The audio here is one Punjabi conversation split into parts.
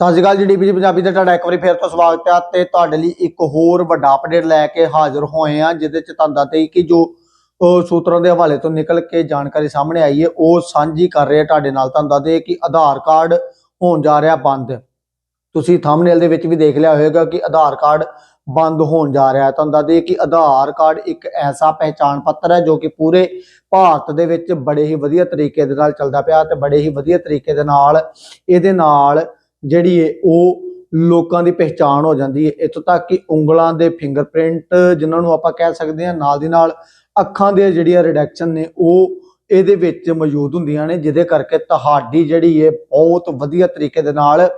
ਸਤਿ ਸ਼੍ਰੀ ਅਕਾਲ ਜੀ ਡੀਪੀਜੀ ਪੰਜਾਬੀ ਦਾ ਤੁਹਾਡਾ ਇੱਕ ਵਾਰੀ ਫੇਰ ਤੋਂ ਸਵਾਗਤ ਹੈ ਤੇ ਤੁਹਾਡੇ ਲਈ ਇੱਕ ਹੋਰ ਵੱਡਾ ਅਪਡੇਟ ਲੈ ਕੇ ਹਾਜ਼ਰ ਹੋਏ ਆ ਜਿਹਦੇ ਚ ਤੁਹਾਨੂੰ ਦੱਸਦੇ ਕਿ ਜੋ ਸੂਤਰਾਂ ਦੇ ਹਵਾਲੇ ਤੋਂ ਨਿਕਲ ਕੇ ਜਾਣਕਾਰੀ ਸਾਹਮਣੇ ਆਈ ਹੈ, ਉਹ ਸਾਂਝੀ ਕਰ ਰਹੇ ਤੁਹਾਡੇ ਨਾਲ। ਤੁਹਾਨੂੰ ਦੱਸਦੇ ਕਿ ਆਧਾਰ ਕਾਰਡ ਹੋਣ ਜਾ ਰਿਹਾ ਬੰਦ। ਤੁਸੀਂ ਥੰਬਨੇਲ ਦੇ ਵਿੱਚ ਵੀ ਦੇਖ ਲਿਆ ਹੋਵੇਗਾ ਕਿ ਆਧਾਰ ਕਾਰਡ ਬੰਦ ਹੋਣ ਜਾ ਰਿਹਾ ਹੈ। ਤੁਹਾਨੂੰ ਦੱਸਦੇ ਕਿ ਆਧਾਰ ਕਾਰਡ ਇੱਕ ਐਸਾ ਪਹਿਚਾਣ ਪੱਤਰ ਹੈ ਜੋ ਕਿ ਪੂਰੇ ਭਾਰਤ ਦੇ ਵਿੱਚ ਬੜੇ ਹੀ ਵਧੀਆ ਤਰੀਕੇ ਦੇ ਨਾਲ ਚੱਲਦਾ ਪਿਆ ਤੇ ਬੜੇ ਹੀ ਵਧੀਆ ਤਰੀਕੇ ਦੇ ਨਾਲ ਇਹਦੇ ਨਾਲ ਜਿਹੜੀ ਹੈ ਉਹ ਲੋਕਾਂ ਦੀ ਪਹਿਚਾਣ ਹੋ ਜਾਂਦੀ ਹੈ ਇੱਥੋਂ ਤੱਕ ਕਿ ਉਂਗਲਾਂ ਦੇ ਫਿੰਗਰਪ੍ਰਿੰਟ ਜਿਨ੍ਹਾਂ ਨੂੰ ਆਪਾਂ ਕਹਿ ਸਕਦੇ ਹਾਂ, ਨਾਲ ਦੀ ਨਾਲ ਅੱਖਾਂ ਦੇ ਜਿਹੜੀਆਂ ਰਿਡੈਕਸ਼ਨ ਨੇ, ਉਹ ਇਹਦੇ ਵਿੱਚ ਮੌਜੂਦ ਹੁੰਦੀਆਂ ਨੇ, ਜਿਹਦੇ ਕਰਕੇ ਤੁਹਾਡੀ ਜਿਹੜੀ ਹੈ ਬਹੁਤ ਵਧੀਆ ਤਰੀਕੇ ਦੇ ਨਾਲ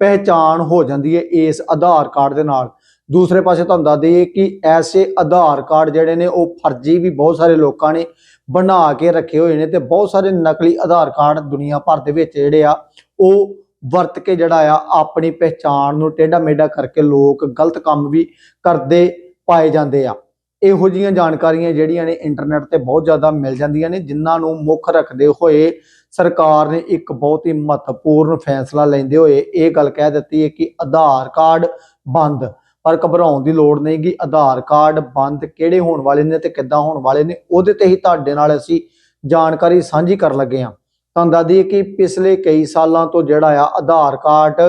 ਪਹਿਚਾਣ ਹੋ ਜਾਂਦੀ ਹੈ ਇਸ ਆਧਾਰ ਕਾਰਡ ਦੇ ਨਾਲ। ਦੂਸਰੇ ਪਾਸੇ ਤੁਹਾਨੂੰ ਦੱਸ ਦਈਏ ਕਿ ਐਸੇ ਆਧਾਰ ਕਾਰਡ ਜਿਹੜੇ ਨੇ, ਉਹ ਫਰਜ਼ੀ ਵੀ ਬਹੁਤ ਸਾਰੇ ਲੋਕਾਂ ਨੇ ਬਣਾ ਕੇ ਰੱਖੇ ਹੋਏ ਨੇ ਤੇ ਬਹੁਤ ਸਾਰੇ ਨਕਲੀ ਆਧਾਰ ਕਾਰਡ ਦੁਨੀਆ ਭਰ ਦੇ ਵਿੱਚ ਜਿਹੜੇ ਆ, ਉਹ ਵਰਤ ਕੇ ਜਿਹੜਾ ਆ ਆਪਣੀ ਪਹਿਚਾਣ ਨੂੰ ਟੇਢਾ ਮੇਢਾ ਕਰਕੇ ਲੋਕ ਗਲਤ ਕੰਮ ਵੀ ਕਰਦੇ ਪਾਏ ਜਾਂਦੇ ਆ। ਇਹੋ ਜੀਆਂ ਜਾਣਕਾਰੀਆਂ ਜਿਹੜੀਆਂ ਨੇ ਇੰਟਰਨੈਟ ਤੇ ਬਹੁਤ ਜ਼ਿਆਦਾ ਮਿਲ ਜਾਂਦੀਆਂ ਨੇ, ਜਿਨ੍ਹਾਂ ਨੂੰ ਮੁੱਖ ਰੱਖਦੇ ਹੋਏ ਸਰਕਾਰ ਨੇ ਇੱਕ ਬਹੁਤ ਹੀ ਮਹੱਤਵਪੂਰਨ ਫੈਸਲਾ ਲੈਂਦੇ ਹੋਏ ਇਹ ਗੱਲ ਕਹਿ ਦਿੱਤੀ ਹੈ ਕਿ ਆਧਾਰ ਕਾਰਡ ਬੰਦ। ਪਰ ਘਬਰਾਉਣ ਦੀ ਲੋੜ ਨਹੀਂ ਕਿ ਆਧਾਰ ਕਾਰਡ ਬੰਦ ਕਿਹੜੇ ਹੋਣ ਵਾਲੇ ਨੇ ਤੇ ਕਿੱਦਾਂ ਹੋਣ ਵਾਲੇ ਨੇ, ਉਹਦੇ ਤੇ ਹੀ ਤੁਹਾਡੇ ਨਾਲ ਅਸੀਂ ਜਾਣਕਾਰੀ ਸਾਂਝੀ ਕਰਨ ਲੱਗੇ ਹਾਂ। ਤੁਹਾਨੂੰ ਦੱਸ ਦਈਏ ਕਿ ਪਿਛਲੇ ਕਈ ਸਾਲਾਂ ਤੋਂ ਜਿਹੜਾ ਆ ਆਧਾਰ ਕਾਰਡ,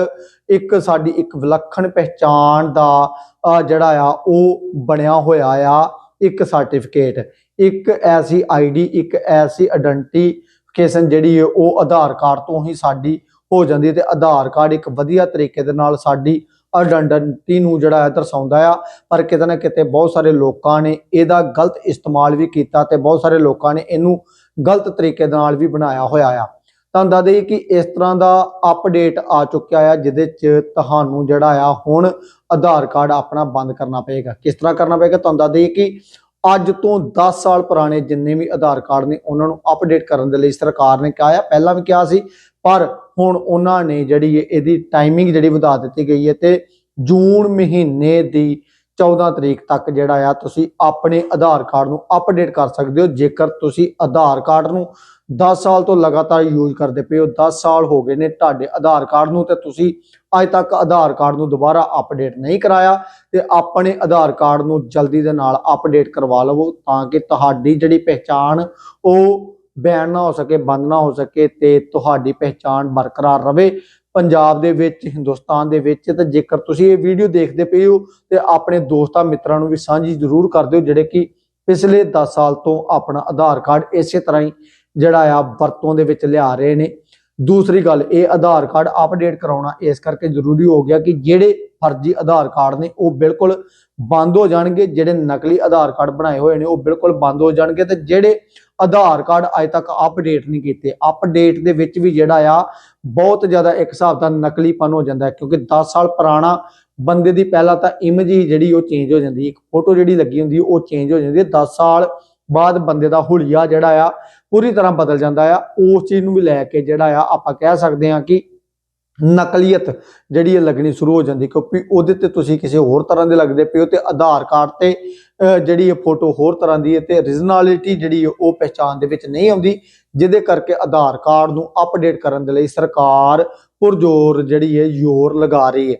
ਇੱਕ ਸਾਡੀ ਇੱਕ ਵਿਲੱਖਣ ਪਹਿਚਾਣ ਦਾ ਜਿਹੜਾ ਆ ਉਹ ਬਣਿਆ ਹੋਇਆ ਆ, ਇੱਕ ਸਰਟੀਫਿਕੇਟ ਇੱਕ ਐਸੀ ਆਈਡੀ ਇੱਕ ਐਸੀ ਆਇਡੈਂਟੀਫਿਕੇਸ਼ਨ ਜਿਹੜੀ ਹੈ ਉਹ ਆਧਾਰ ਕਾਰਡ ਤੋਂ ਹੀ ਸਾਡੀ ਹੋ ਜਾਂਦੀ ਹੈ ਤੇ ਆਧਾਰ ਕਾਰਡ ਇੱਕ ਵਧੀਆ ਤਰੀਕੇ ਦੇ ਨਾਲ ਸਾਡੀ ਆਇਡੈਂਟੀ ਨੂੰ ਜਿਹੜਾ ਹੈ ਦਰਸਾਉਂਦਾ ਆ। ਪਰ ਕਿਤੇ ਨਾ ਕਿਤੇ ਬਹੁਤ ਸਾਰੇ ਲੋਕਾਂ ਨੇ ਇਹਦਾ ਗਲਤ ਇਸਤੇਮਾਲ ਵੀ ਕੀਤਾ ਤੇ ਬਹੁਤ ਸਾਰੇ ਲੋਕਾਂ ਨੇ ਇਹਨੂੰ ਗਲਤ ਤਰੀਕੇ ਦੇ ਨਾਲ ਵੀ ਬਣਾਇਆ ਹੋਇਆ ਆ। ਤੁਹਾਨੂੰ ਦੱਸ ਦਈਏ ਕਿ ਇਸ ਤਰ੍ਹਾਂ ਦਾ ਅਪਡੇਟ ਆ ਚੁੱਕਿਆ ਆ, ਜਿਹਦੇ ਚ ਤੁਹਾਨੂੰ ਜਿਹੜਾ ਆ ਹੁਣ ਆਧਾਰ ਕਾਰਡ ਆਪਣਾ ਬੰਦ ਕਰਨਾ ਪਏਗਾ। ਕਿਸ ਤਰ੍ਹਾਂ ਕਰਨਾ ਪਏਗਾ? ਤੁਹਾਨੂੰ ਦੱਸ ਦਈਏ ਕਿ ਅੱਜ ਤੋਂ 10 ਸਾਲ ਪੁਰਾਣੇ ਜਿੰਨੇ ਵੀ ਆਧਾਰ ਕਾਰਡ ਨੇ, ਉਹਨਾਂ ਨੂੰ ਅਪਡੇਟ ਕਰਨ ਦੇ ਲਈ ਸਰਕਾਰ ਨੇ ਕਿਹਾ ਆ। ਪਹਿਲਾਂ ਵੀ ਕਿਹਾ ਸੀ, ਪਰ ਹੁਣ ਉਹਨਾਂ ਨੇ ਜਿਹੜੀ ਹੈ ਇਹਦੀ ਟਾਈਮਿੰਗ ਜਿਹੜੀ ਵਧਾ ਦਿੱਤੀ ਗਈ ਹੈ ਤੇ ਜੂਨ ਮਹੀਨੇ ਦੀ 14 ਤਰੀਕ ਤੱਕ ਜਿਹੜਾ ਆ, ਤੁਸੀਂ ਆਪਣੇ ਆਧਾਰ ਕਾਰਡ ਨੂੰ ਅਪਡੇਟ ਕਰ ਸਕਦੇ ਹੋ। ਜੇਕਰ ਤੁਸੀਂ ਆਧਾਰ ਕਾਰਡ ਨੂੰ 10 ਸਾਲ ਤੋਂ ਲਗਾਤਾਰ ਯੂਜ਼ ਕਰਦੇ ਪਏ ਹੋ 10 ਸਾਲ ਹੋ ਗਏ ਨੇ ਤੁਹਾਡੇ ਆਧਾਰ ਕਾਰਡ ਨੂੰ ਤੇ ਤੁਸੀਂ ਅੱਜ ਤੱਕ ਆਧਾਰ ਕਾਰਡ ਨੂੰ ਦੁਬਾਰਾ ਅਪਡੇਟ ਨਹੀਂ ਕਰਾਇਆ ਤੇ ਆਪਣੇ ਆਧਾਰ ਕਾਰਡ ਨੂੰ ਜਲਦੀ ਦੇ ਨਾਲ ਅਪਡੇਟ ਕਰਵਾ ਲਵੋ ਤਾਂ ਕਿ ਤੁਹਾਡੀ ਜਿਹੜੀ ਪਹਿਚਾਣ ਉਹ ਬੈਨ ਨਾ ਹੋ ਸਕੇ, ਬੰਦ ਨਾ ਹੋ ਸਕੇ ਤੇ ਤੁਹਾਡੀ ਪਹਿਚਾਣ ਬਰਕਰਾਰ ਰਵੇ ਪੰਜਾਬ ਦੇ ਵਿੱਚ, ਹਿੰਦੁਸਤਾਨ ਦੇ ਵਿੱਚ, ਤੇ ਜੇਕਰ ਤੁਸੀਂ ਇਹ ਵੀਡੀਓ ਦੇਖਦੇ ਪਏ ਹੋ, ਤੇ ਆਪਣੇ ਦੋਸਤਾਂ ਮਿੱਤਰਾਂ ਨੂੰ ਵੀ ਸਾਂਝੀ ਜ਼ਰੂਰ ਕਰ ਦਿਓ, ਜਿਹੜੇ ਕਿ ਪਿਛਲੇ 10 ਸਾਲ ਤੋਂ ਆਪਣਾ ਆਧਾਰ ਕਾਰਡ ਇਸੇ ਤਰ੍ਹਾਂ ਹੀ ਜਿਹੜਾ ਆ ਵਰਤੋਂ ਦੇ ਵਿੱਚ ਲਿਆ ਰਹੇ ਨੇ। ਦੂਸਰੀ ਗੱਲ, ਇਹ ਆਧਾਰ ਕਾਰਡ ਅਪਡੇਟ ਕਰਾਉਣਾ ਇਸ ਕਰਕੇ ਜ਼ਰੂਰੀ ਹੋ ਗਿਆ ਕਿ ਜਿਹੜੇ ਫਰਜ਼ੀ ਆਧਾਰ ਕਾਰਡ ਨੇ ਉਹ ਬਿਲਕੁਲ ਬੰਦ ਹੋ ਜਾਣਗੇ, ਜਿਹੜੇ ਨਕਲੀ ਆਧਾਰ ਕਾਰਡ ਬਣਾਏ ਹੋਏ ਨੇ ਉਹ ਬਿਲਕੁਲ ਬੰਦ ਹੋ ਜਾਣਗੇ ਤੇ ਜਿਹੜੇ ਆਧਾਰ ਕਾਰਡ ਅਜੇ ਤੱਕ ਅਪਡੇਟ ਨਹੀਂ ਕੀਤੇ। ਅਪਡੇਟ ਦੇ ਵਿੱਚ ਵੀ ਜਿਹੜਾ ਆ, ਬਹੁਤ ਜ਼ਿਆਦਾ ਇੱਕ ਹਿਸਾਬ ਦਾ ਨਕਲੀਪਨ ਹੋ ਜਾਂਦਾ ਕਿਉਂਕਿ 10 ਸਾਲ ਪੁਰਾਣਾ ਬੰਦੇ ਦੀ ਪਹਿਲਾਂ ਤਾਂ ਇਮੇਜ ਹੀ ਜਿਹੜੀ ਉਹ ਚੇਂਜ ਹੋ ਜਾਂਦੀ ਇੱਕ ਫੋਟੋ ਜਿਹੜੀ ਲੱਗੀ ਹੁੰਦੀ ਉਹ ਚੇਂਜ ਹੋ ਜਾਂਦੀ ਹੈ। 10 ਸਾਲ ਬਾਅਦ ਬੰਦੇ ਦਾ ਹੁਲੀਆ ਜਿਹੜਾ ਆ, ਪੂਰੀ ਤਰ੍ਹਾਂ ਬਦਲ ਜਾਂਦਾ ਆ। ਉਸ ਚੀਜ਼ ਨੂੰ ਵੀ ਲੈ ਕੇ ਜਿਹੜਾ ਆ, ਆਪਾਂ ਕਹਿ ਸਕਦੇ ਹਾਂ ਕਿ ਨਕਲੀਅਤ ਜਿਹੜੀ ਹੈ ਲੱਗਣੀ ਸ਼ੁਰੂ ਹੋ ਜਾਂਦੀ, ਕਿਉਂਕਿ ਉਹਦੇ ਤੇ ਤੁਸੀਂ ਕਿਸੇ ਹੋਰ ਤਰ੍ਹਾਂ ਦੇ ਲੱਗਦੇ ਪਿਓ ਤੇ ਆਧਾਰ ਕਾਰਡ ਤੇ ਜਿਹੜੀ ਇਹ ਫੋਟੋ ਹੋਰ ਤਰ੍ਹਾਂ ਦੀ ਹੈ ਤੇ originality ਜਿਹੜੀ ਹੈ ਉਹ ਪਹਿਚਾਨ ਦੇ ਵਿੱਚ ਨਹੀਂ ਆਉਂਦੀ, ਜਿਹਦੇ ਕਰਕੇ ਆਧਾਰ ਕਾਰਡ ਨੂੰ ਅਪਡੇਟ ਕਰਨ ਦੇ ਲਈ ਸਰਕਾਰ ਪੁਰਜ਼ੋਰ ਜਿਹੜੀ ਹੈ ਜ਼ੋਰ ਲਗਾ ਰਹੀ ਹੈ।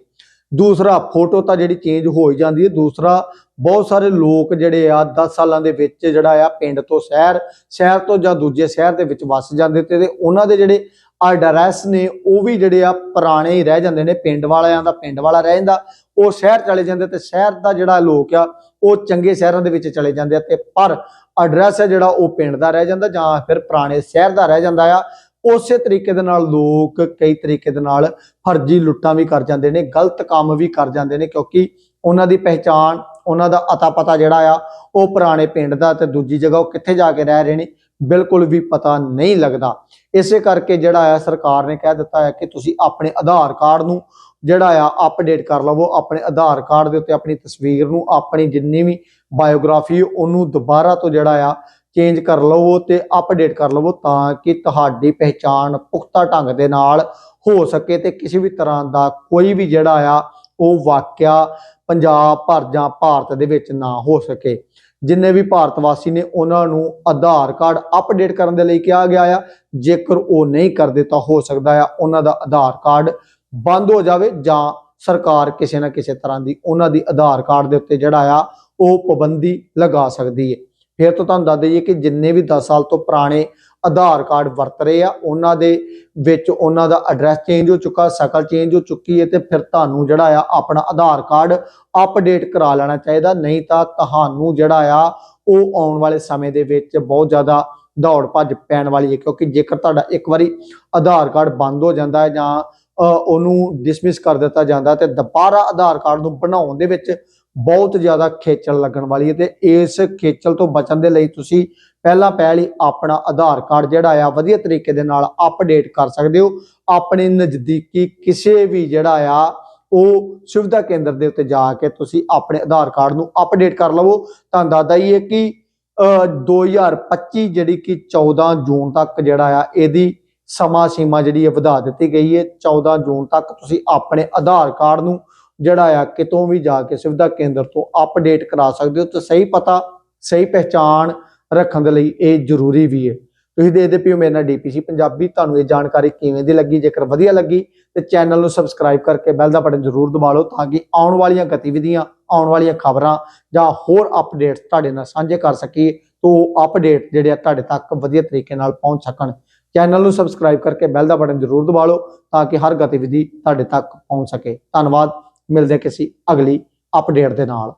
ਦੂਸਰਾ ਫੋਟੋ ਤਾਂ ਜਿਹੜੀ ਚੇਂਜ ਹੋ ਹੀ ਜਾਂਦੀ ਹੈ। ਦੂਸਰਾ, ਬਹੁਤ ਸਾਰੇ ਲੋਕ ਜਿਹੜੇ ਆ 10 ਸਾਲਾਂ ਦੇ ਵਿੱਚ ਜਿਹੜਾ ਆ, ਪਿੰਡ ਤੋਂ ਸ਼ਹਿਰ ਸ਼ਹਿਰ ਤੋਂ ਜਾਂ ਦੂਜੇ ਸ਼ਹਿਰ ਦੇ ਵਿੱਚ ਵੱਸ ਜਾਂਦੇ ਤੇ ਤੇ ਉਹਨਾਂ ਦੇ ਜਿਹੜੇ ਐਡਰੈਸ ਨੇ, ਉਹ ਵੀ ਜਿਹੜੇ ਆ ਪੁਰਾਣੇ ਹੀ ਰਹਿ ਜਾਂਦੇ ਨੇ। ਪਿੰਡ ਵਾਲਿਆਂ ਦਾ ਪਿੰਡ ਵਾਲਾ ਰਹਿ ਜਾਂਦਾ। ਉਹ ਸ਼ਹਿਰ ਚਲੇ ਜਾਂਦੇ ਤੇ ਸ਼ਹਿਰ ਦਾ ਜਿਹੜਾ ਲੋਕ ਆ, ਉਹ ਚੰਗੇ ਸ਼ਹਿਰਾਂ ਦੇ ਵਿੱਚ ਚਲੇ ਜਾਂਦੇ ਆ ਤੇ ਪਰ ਐਡਰੈਸ ਹੈ ਜਿਹੜਾ ਉਹ ਪਿੰਡ ਦਾ ਰਹਿ ਜਾਂਦਾ ਜਾਂ ਫਿਰ ਪੁਰਾਣੇ ਸ਼ਹਿਰ ਦਾ ਰਹਿ ਜਾਂਦਾ ਆ। ਉਸੇ ਤਰੀਕੇ ਦੇ ਨਾਲ ਲੋਕ ਕਈ ਤਰੀਕੇ ਦੇ ਨਾਲ ਫਰਜ਼ੀ ਲੁੱਟਾਂ ਵੀ ਕਰ ਜਾਂਦੇ ਨੇ, ਗਲਤ ਕੰਮ ਵੀ ਕਰ ਜਾਂਦੇ ਨੇ ਕਿਉਂਕਿ ਉਹਨਾਂ ਦੀ ਪਹਿਚਾਣ, ਉਹਨਾਂ ਦਾ ਅਤਾ ਪਤਾ ਜਿਹੜਾ ਆ, ਉਹ ਪੁਰਾਣੇ ਪਿੰਡ ਦਾ ਤੇ ਦੂਜੀ ਜਗ੍ਹਾ ਉਹ ਕਿੱਥੇ ਜਾ ਕੇ ਰਹਿ ਰਹੇ ਨੇ, ਬਿਲਕੁਲ ਵੀ ਪਤਾ ਨਹੀਂ ਲੱਗਦਾ। ਇਸੇ ਕਰਕੇ ਜਿਹੜਾ ਆ ਸਰਕਾਰ ਨੇ ਕਹਿ ਦਿੱਤਾ ਹੈ ਕਿ ਤੁਸੀਂ ਆਪਣੇ ਆਧਾਰ ਕਾਰਡ ਨੂੰ ਜਿਹੜਾ ਆ ਅਪਡੇਟ ਕਰ ਲਵੋ, ਆਪਣੇ ਆਧਾਰ ਕਾਰਡ ਦੇ ਉੱਤੇ ਆਪਣੀ ਤਸਵੀਰ ਨੂੰ, ਆਪਣੀ ਜਿੰਨੀ ਵੀ ਬਾਇਓਗ੍ਰਾਫੀ ਉਹਨੂੰ ਦੁਬਾਰਾ ਤੋਂ ਜਿਹੜਾ ਆ ਚੇਂਜ ਕਰ ਲਵੋ ਤੇ ਅਪਡੇਟ ਕਰ ਲਵੋ ਤਾਂ ਕਿ ਤੁਹਾਡੀ ਪਹਿਚਾਣ ਪੁਖਤਾ ਢੰਗ ਦੇ ਨਾਲ ਹੋ ਸਕੇ ਤੇ ਕਿਸੇ ਵੀ ਤਰ੍ਹਾਂ ਦਾ ਕੋਈ ਵੀ ਜਿਹੜਾ ਆ, ਉਹ ਵਾਕਿਆ ਪੰਜਾਬ ਭਰ ਜਾਂ ਭਾਰਤ ਦੇ ਵਿੱਚ ਨਾ ਹੋ ਸਕੇ। ਜਿੰਨੇ ਵੀ ਭਾਰਤ ਵਾਸੀ ਨੇ ਉਹਨਾਂ ਨੂੰ ਆਧਾਰ ਕਾਰਡ ਅਪਡੇਟ ਕਰਨ ਦੇ ਲਈ ਕਿਹਾ ਗਿਆ ਆ, ਜੇਕਰ ਉਹ ਨਹੀਂ ਕਰਦੇ ਤਾਂ ਹੋ ਸਕਦਾ ਆ ਉਹਨਾਂ ਦਾ ਆਧਾਰ ਕਾਰਡ ਬੰਦ ਹੋ ਜਾਵੇ ਜਾਂ ਸਰਕਾਰ ਕਿਸੇ ਨਾ ਕਿਸੇ ਤਰ੍ਹਾਂ ਦੀ ਉਹਨਾਂ ਦੀ ਆਧਾਰ ਕਾਰਡ ਦੇ ਉੱਤੇ ਜਿਹੜਾ ਆ, ਉਹ ਪਾਬੰਦੀ ਲਗਾ ਸਕਦੀ ਹੈ ਫਿਰ ਤੋਂ ਤੁਹਾਨੂੰ ਦੱਸ ਦਈਏ ਕਿ ਜਿੰਨੇ ਵੀ 10 ਸਾਲ ਤੋਂ ਪੁਰਾਣੇ ਆਧਾਰ ਕਾਰਡ ਵਰਤ ਰਹੇ ਆ, ਉਹਨਾਂ ਦੇ ਵਿੱਚ ਉਹਨਾਂ ਦਾ ਐਡਰੈਸ ਚੇਂਜ ਹੋ ਚੁੱਕਾ, ਸ਼ਕਲ ਚੇਂਜ ਹੋ ਚੁੱਕੀ ਹੈ ਤੇ ਫਿਰ ਤੁਹਾਨੂੰ ਜਿਹੜਾ ਆ ਆਪਣਾ ਆਧਾਰ ਕਾਰਡ ਅਪਡੇਟ ਕਰਾ ਲੈਣਾ ਚਾਹੀਦਾ, ਨਹੀਂ ਤਾਂ ਤੁਹਾਨੂੰ ਜਿਹੜਾ ਆ ਉਹ ਆਉਣ ਵਾਲੇ ਸਮੇਂ ਦੇ ਵਿੱਚ ਬਹੁਤ ਜ਼ਿਆਦਾ ਦੌੜ ਭੱਜ ਪੈਣ ਵਾਲੀ ਹੈ, ਕਿਉਂਕਿ ਜੇਕਰ ਤੁਹਾਡਾ ਇੱਕ ਵਾਰੀ ਆਧਾਰ ਕਾਰਡ ਬੰਦ ਹੋ ਜਾਂਦਾ ਹੈ ਜਾਂ ਉਹਨੂੰ ਡਿਸਮਿਸ ਕਰ ਦਿੱਤਾ ਜਾਂਦਾ ਤੇ ਦੁਬਾਰਾ ਆਧਾਰ ਕਾਰਡ ਨੂੰ ਬਣਾਉਣ ਦੇ ਵਿੱਚ ਬਹੁਤ ਜ਼ਿਆਦਾ ਖੇਚਲ ਲੱਗਣ ਵਾਲੀ ਹੈ ਤੇ ਇਸ ਖੇਚਲ ਤੋਂ ਬਚਣ ਦੇ ਲਈ ਤੁਸੀਂ ਪਹਿਲਾਂ ਪਹਿਲ ਹੀ ਆਪਣਾ ਆਧਾਰ ਕਾਰਡ ਜਿਹੜਾ ਆ ਵਧੀਆ ਤਰੀਕੇ ਦੇ ਨਾਲ ਅਪਡੇਟ ਕਰ ਸਕਦੇ ਹੋ। ਆਪਣੇ ਨਜ਼ਦੀਕੀ ਕਿਸੇ ਵੀ ਜਿਹੜਾ ਆ ਉਹ ਸੁਵਿਧਾ ਕੇਂਦਰ ਦੇ ਉੱਤੇ ਜਾ ਕੇ ਤੁਸੀਂ ਆਪਣੇ ਆਧਾਰ ਕਾਰਡ ਨੂੰ ਅਪਡੇਟ ਕਰ ਲਵੋ। ਤੁਹਾਨੂੰ ਦੱਸਦਾ ਹੀ ਹੈ ਕਿ ਅ, 2025 ਜਿਹੜੀ ਕਿ 14 ਜੂਨ ਤੱਕ ਜਿਹੜਾ ਆ ਇਹਦੀ ਸਮਾਂ ਸੀਮਾ ਜਿਹੜੀ ਹੈ ਵਧਾ ਦਿੱਤੀ ਗਈ ਹੈ। 14 ਜੂਨ ਤੱਕ ਤੁਸੀਂ ਆਪਣੇ ਆਧਾਰ ਕਾਰਡ ਨੂੰ ਜਿਹੜਾ ਆ ਕਿਤੋਂ ਵੀ ਜਾ ਕੇ ਸੁਵਿਧਾ ਕੇਂਦਰ ਤੋਂ ਅਪਡੇਟ ਕਰਾ ਸਕਦੇ ਹੋ ਤੇ ਸਹੀ ਪਤਾ, ਸਹੀ ਪਹਿਚਾਣ ਰੱਖਣ ਦੇ ਲਈ ਇਹ ਜ਼ਰੂਰੀ ਵੀ ਹੈ। ਤੁਸੀਂ ਦੇਖਦੇ ਪਿਓ ਮੇਰੇ ਨਾਲ ਡੀਪੀਸੀ ਪੰਜਾਬੀ, ਤੁਹਾਨੂੰ ਇਹ ਜਾਣਕਾਰੀ ਕਿਵੇਂ ਦੀ ਲੱਗੀ? ਜੇਕਰ ਵਧੀਆ ਲੱਗੀ ਤੇ ਚੈਨਲ ਨੂੰ ਸਬਸਕ੍ਰਾਈਬ ਕਰਕੇ ਬੈਲ ਦਾ ਬਟਨ ਜ਼ਰੂਰ ਦਬਾ ਲਓ ਤਾਂ ਕਿ ਆਉਣ ਵਾਲੀਆਂ ਗਤੀਵਿਧੀਆਂ, ਆਉਣ ਵਾਲੀਆਂ ਖਬਰਾਂ ਜਾਂ ਹੋਰ ਅਪਡੇਟਸ ਤੁਹਾਡੇ ਨਾਲ ਸਾਂਝੇ ਕਰ ਸਕੀਏ ਤੋਂ ਅਪਡੇਟ ਜਿਹੜੇ ਆ ਤੁਹਾਡੇ ਤੱਕ ਵਧੀਆ ਤਰੀਕੇ ਨਾਲ ਪਹੁੰਚ ਸਕਣ। ਚੈਨਲ ਨੂੰ ਸਬਸਕ੍ਰਾਈਬ ਕਰਕੇ ਬੈਲ ਦਾ ਬਟਨ ਜ਼ਰੂਰ ਦਬਾ ਲਓ ਤਾਂ ਕਿ ਹਰ ਗਤੀਵਿਧੀ ਤੁਹਾਡੇ ਤੱਕ ਪਹੁੰਚ ਸਕੇ। ਧੰਨਵਾਦ। ਮਿਲਦੇ ਕਿਸੇ ਅਗਲੀ ਅਪਡੇਟ ਦੇ ਨਾਲ।